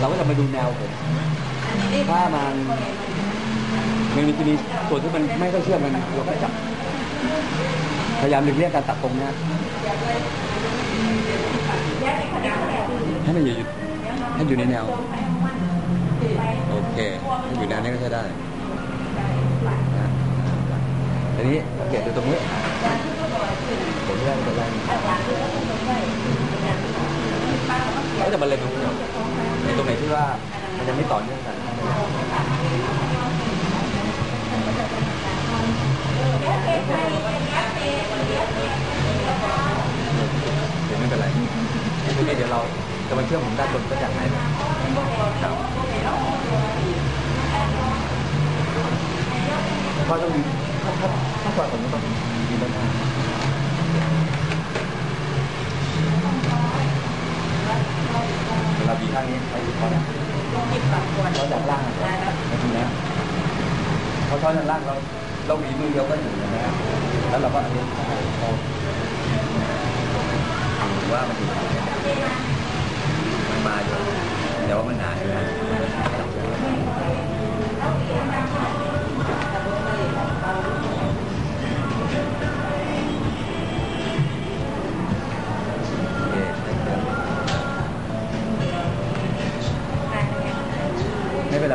เราก็จะมาดูแนวผมถ้ามันมันมีจะมีส่วนที่มันไม่ค่อยเชื่อมันเราก็จับ พยายามหลีกเลี่ยงการตัดตรงเนี้ยให้มันอยู่ให้อยู่ในแนว โอเคให้อยู่แนวนี้ก็ใช้ได้นะทีนี้สังเกตดูตรงนี้ผมไม่ได้เป็นไรก็จะมาเลยดูในตรงไหนที่ว่ามันยังไม่ต่อเนื่องกัน เดี๋ยวเราจะมาเชื่อมผมด้านบนก็จะหายไปครับก็ต้องมีถ้าถ้าถ้าก่อนผมก็ต้องมีด้านหน้าเวลาบีข้างนี้ไปดูเขาเนี่ยเขาจากล่างนะครับไม่ถึงนะเขาช้อนจากล่างเราเราหวีมือเดียวก็อยู่นะครับแล้วเราก็อันนี้เขาหรือว่ามันอยู่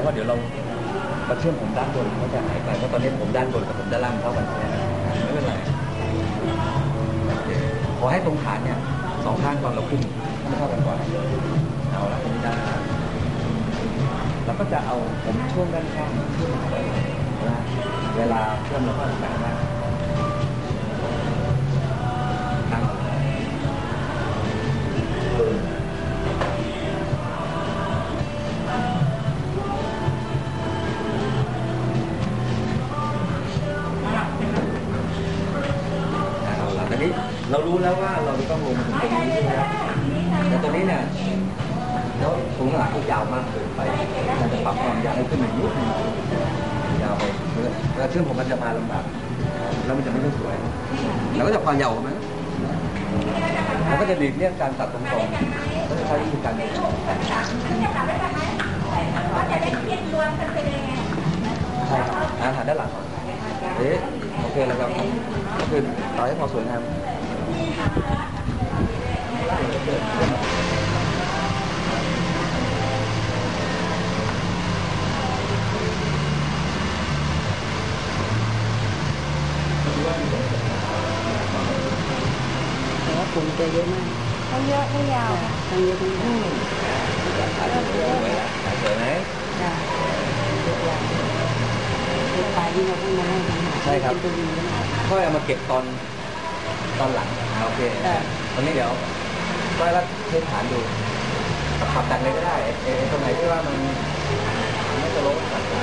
ไม่เป็นไรเพราเดี๋ยวเราเระเชื่อมผมด้านบนเขาจะหายไปเพราะตอนนี้ผมด้านบนกับผมด้านล่างเท่ากันไม่เป็นไรขอให้ตรงฐานเนี่ยสองข้างตอนเราขึ้นไม่เท่ากันก่อนเอาละตรงนี้ได้แล้วเราก็จะเอาผมช่วงด้านข้างขึ้นมาไว้นะเวลาเชื่อมเราก็แบ่งได้ รารู้แล้วว่าเราจะต้องลงถึงตรงนี้ใช่ไหมครับแต่ตอนนี้เนี่ยแล้วตรงหลังก็ยาวมากเกินไปเราจะปรับความยาวให้ขึ้นอีกนิดนึงยาวไปเวลาเชื่อผมมันจะมาลำบากแล้วมันจะไม่ค่อยสวยเราก็จะความยาวมันมันก็จะหลีกเลี่ยงการตัดตรงๆก็จะใช้วิธีการนี้ใช่ครับอาหารด้านหลังก่อเอ๊ะโอเคแล้วครับก็คือต่อให้พอสวยงาม แต่ว่าผมจะเยอะมากทั้งเยอะทั้งยาวทั้งเยอะทั้งยาวสวยไหมจ้ะเยอะยาวคือปลายที่เราเพิ่งมาให้กันใช่ครับเป็นตัวดีนะค่อยเอามาเก็บตอน ตอนหลังโอเคได้ตอนนี้เดี๋ยวก็แล้วเช็คฐานดูปรับแต่งเลยก็ได้เออตรงไหนที่ว่ามันไม่จะลบตัดได้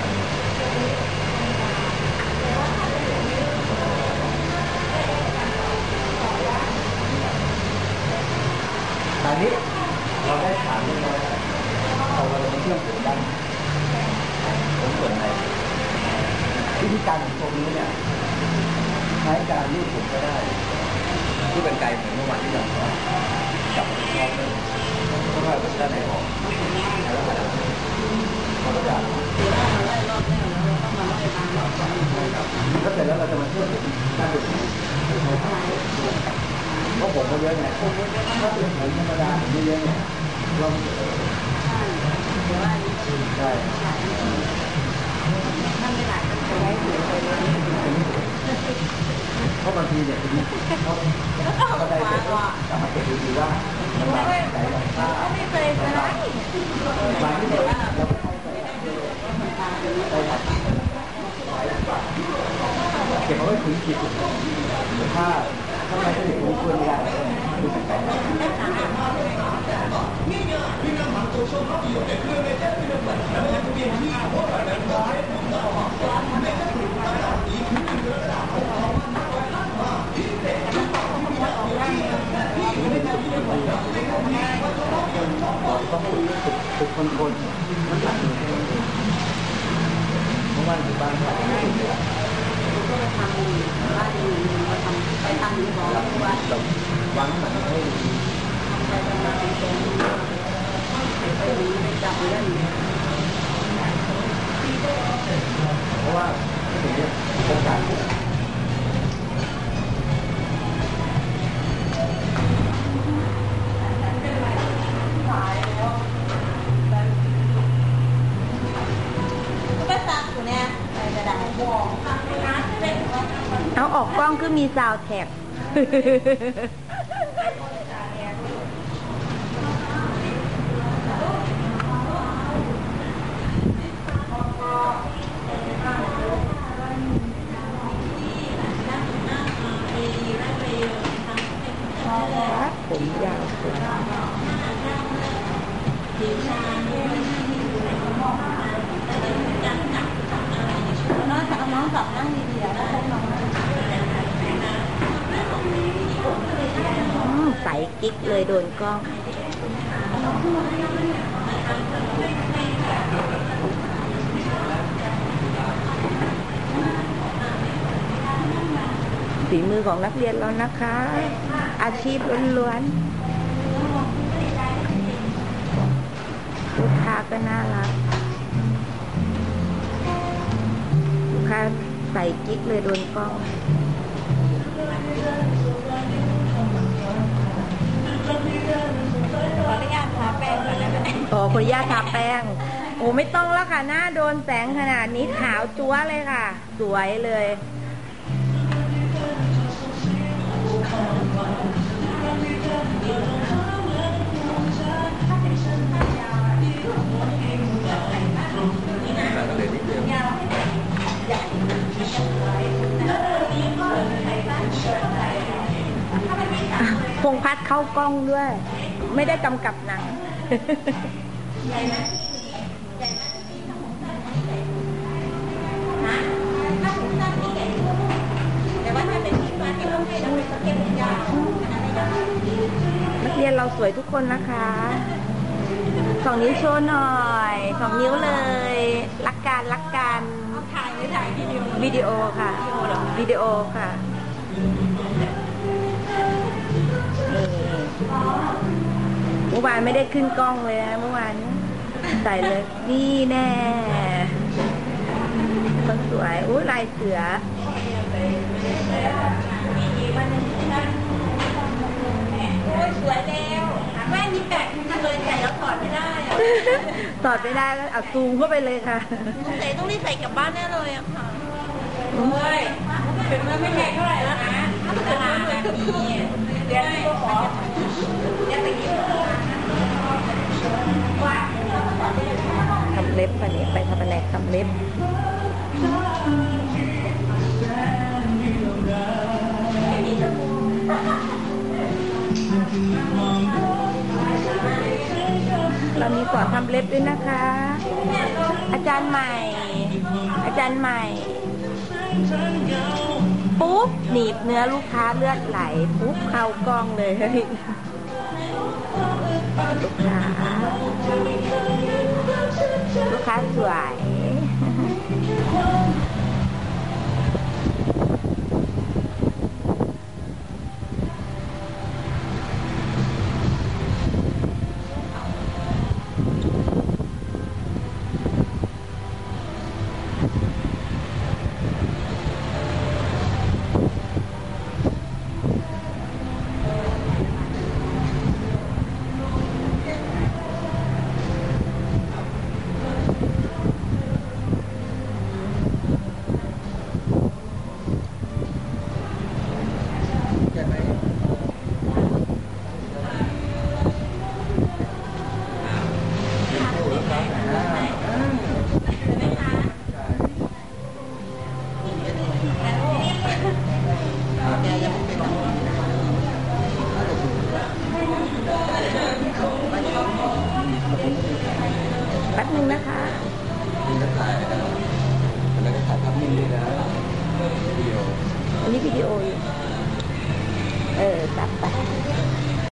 ตอนนี้เราได้ฐานเรียบร้อยแล้วเราเราจะเชื่อมถึงด้านผมส่วนในวิธีการของตรงนี้เนี่ย ใช้การยืดผมก็ได้ ที่เป็นไกลเหมือนเมื่อวานที่เราจับคอเลยก็ค่อยๆด้านในออกแล้วก็ดันเราก็จะก็เสร็จแล้วเราจะมาเชื่อมด้านบนเพราะผมก็เยอะไงถ้าเป็นผมธรรมดาผมไม่เยอะไงเราใช่ เพราะบางทีเนี่ยทีนี้เขาเขาได้เสร็จก็กลับมาเก็บดูว่ามันมาไหนไหนบ้าง ไม่เคยจะได้ บางที่เนี่ยเราเก็บเอาไว้ถึงขีดสุดถ้าถ้าไม่ได้ผมช่วยไม่ได้คือ เป็นคนคนๆมันหลักอยู่แค่นั้นเองเพราะว่าอยู่บ้านเขาไม่ถูกเลยก็ไปทำบ้านอยู่มาทำไปทำอยู่หอเราทุกวันเราวางหนังให้ดีไปทำงานเป็นตรงไปดูไปจับเล่นเพราะว่าอย่างเงี้ยโอกาส เอาออกกล้องคือมีซาวแท็กผมยาวสวย น้องเอาน้องกลับนั่งดีๆแล้วให้น้อง ใสกิ๊กเลยโดนกล้อง ฝีมือของนักเรียนเรานะคะ อาชีพล้วนๆ ลูกค้าก็น่ารัก ลูกค้าใส่กิ๊กเลยโดนกล้อง ขออนุญาตทาแป้งก่าทาแป้ง โอ้ไม่ต้องแล้วค่ะ หน้าโดนแสงขนาดนี้ขาวจั๊วเลยค่ะ สวยเลย พงพัดเข้ากล้องด้วย ไม่ได้กำกับหนังแต่ว่าถ้าเป็นที่มาที่ต้องให้เราเป็นสเก็ตยาวอันนั้นไม่ได้นักเรียนเราสวยทุกคนนะคะสองนิ้วโชว์หน่อยสองนิ้วเลย รักกันรักกันถ่ายหรือถ่ายวิดีโอวิดีโอค่ะวิดีโอค่ะ เมื่อวานไม่ได้ขึ้นกล้องเลยนะเมื่อวานใส่เลย นี่แน่คนสวยอุ้ยลายเสือโอ้ยสวยแล้วแม่นี่แปลกจังเลยใส่แล้วถอดไม่ได้อะตอดไม่ได้ก็เอาซูมเข้าไปเลยค่ะใส่ต้องรีบใส่กลับบ้านแน่เลยอะค่ะโอ้ยเป็นเมื่อไม่แพงเท่าไหร่แล้วนะถ้าเกิดว่าเหมือนกับพี่เดี๋ยวพี่ก็ขอเดี๋ยวตะกี้ ทำเล็บวันนี้ไปทำแผนกทำเล็บเรามีสอนทำเล็บด้วยนะคะ อาจารย์ใหม่ อาจารย์ใหม่ ปุ๊บหนีบเนื้อลูกค้าเลือดไหล ปุ๊บเข้ากล้องเลย เฮ้ยลู